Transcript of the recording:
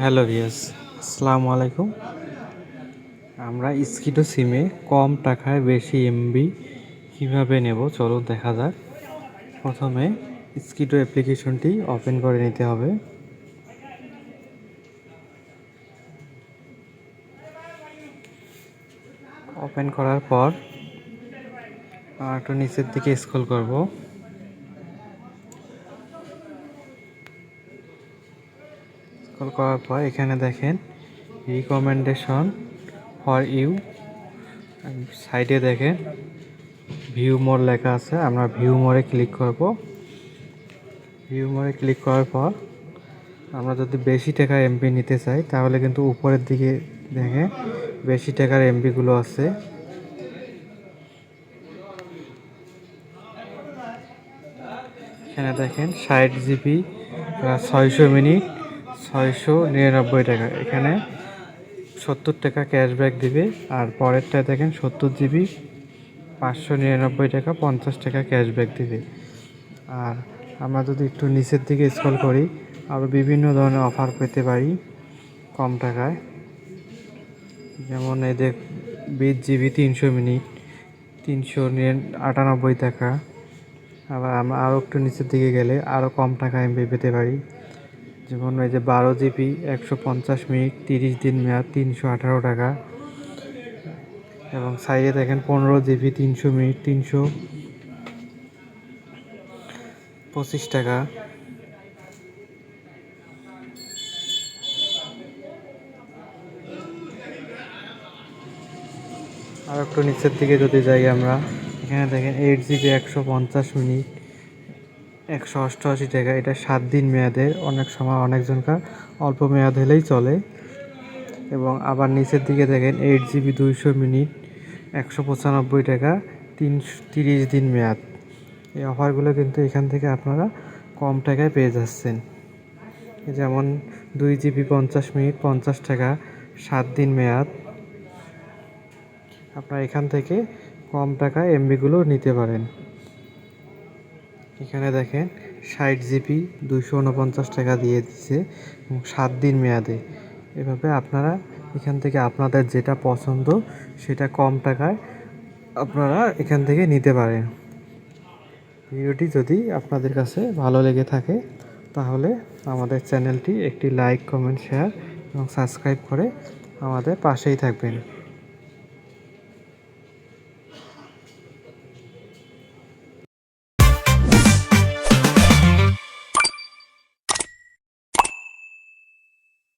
Hello ভিয়াস আসসালামু আলাইকুম। আমরা স্কিটো সিমে কম টাকায় বেশি এমবি কীভাবে নেব চলো দেখা যাক। প্রথমে স্কিটো অ্যাপ্লিকেশনটি ওপেন করে নিতে হবে। ওপেন করার পর একটু নিচের দিকে স্ক্রল করব। স্ক্রল করার পর এখানে দেখেন রিকমেন্ডেশন ফর ইউ সাইডে দেখেন ভিউ মোর লেখা আছে, আমরা ভিউ মোরে ক্লিক করব। ভিউ মোরে ক্লিক করার পর আমরা যদি বেশি টাকার এমপি নিতে চাই, তাহলে কিন্তু উপরের দিকে দেখে বেশি টাকার এমপিগুলো আছে। এখানে দেখেন ষাট জিবি ছয়শো মিনিট। ছয়শো নিরানব্বই টাকা। এখানে সত্তর টাকা ক্যাশব্যাক দিবে, আর পরেরটা দেখেন সত্তর জিবি, পাঁচশো নিরানব্বই টাকা, পঞ্চাশ টাকা ক্যাশব্যাক দিবে। আর আমরা যদি একটু নিচের দিকে স্ক্রল করি আরও বিভিন্ন ধরনের অফার পেতে পারি কম টাকায়। যেমন এদের বিশ জিবি তিনশো মিনিট, তিনশো আটানব্বই টাকা। আবার আমরা আরও একটু নিচের দিকে গেলে আরও কম টাকা এমবি পেতে পারি। যেমন এই যে বারো জিবি, একশো পঞ্চাশ মিনিট, তিরিশ দিন মেয়াদ, তিনশো আঠারো টাকা। এবং সাইডে দেখেন পনেরো জিবি, তিনশো মিনিট, তিনশো পঁচিশ টাকা। আর একটু নিচের দিকে যদি যাই আমরা, এখানে দেখেন এইট জিবি, একশো পঞ্চাশ মিনিট একশো অষ্টআশি টাকা। এটা সাত দিন মেয়াদের, অনেক সময় অনেকজনকার, অল্প মেয়াদ হলেই চলে। এবং আবার নিচের দিকে দেখেন এইট জিবি দুইশো মিনিট, একশো পঁচানব্বই টাকা, তিন তিরিশ দিন মেয়াদ। এই অফারগুলো কিন্তু এখান থেকে আপনারা কম টাকায় পেয়ে যাচ্ছেন। যেমন দুই জিবি পঞ্চাশ মিনিট, পঞ্চাশ টাকা, সাত দিন মেয়াদ। আপনারা এখান থেকে কম টাকায় এমবিগুলো নিতে পারেন। এখানে দেখেন ষাট জিবি দুশো উনপঞ্চাশ টাকা দিয়ে দিচ্ছে সাত দিন মেয়াদে। এভাবে আপনারা এখান থেকে আপনাদের যেটা পছন্দ সেটা কম টাকায় আপনারা এখান থেকে নিতে পারেন। ভিডিওটি যদি আপনাদের কাছে ভালো লেগে থাকে তাহলে আমাদের চ্যানেলটি একটি লাইক, কমেন্ট, শেয়ার এবং সাবস্ক্রাইব করে আমাদের পাশেই থাকবেন।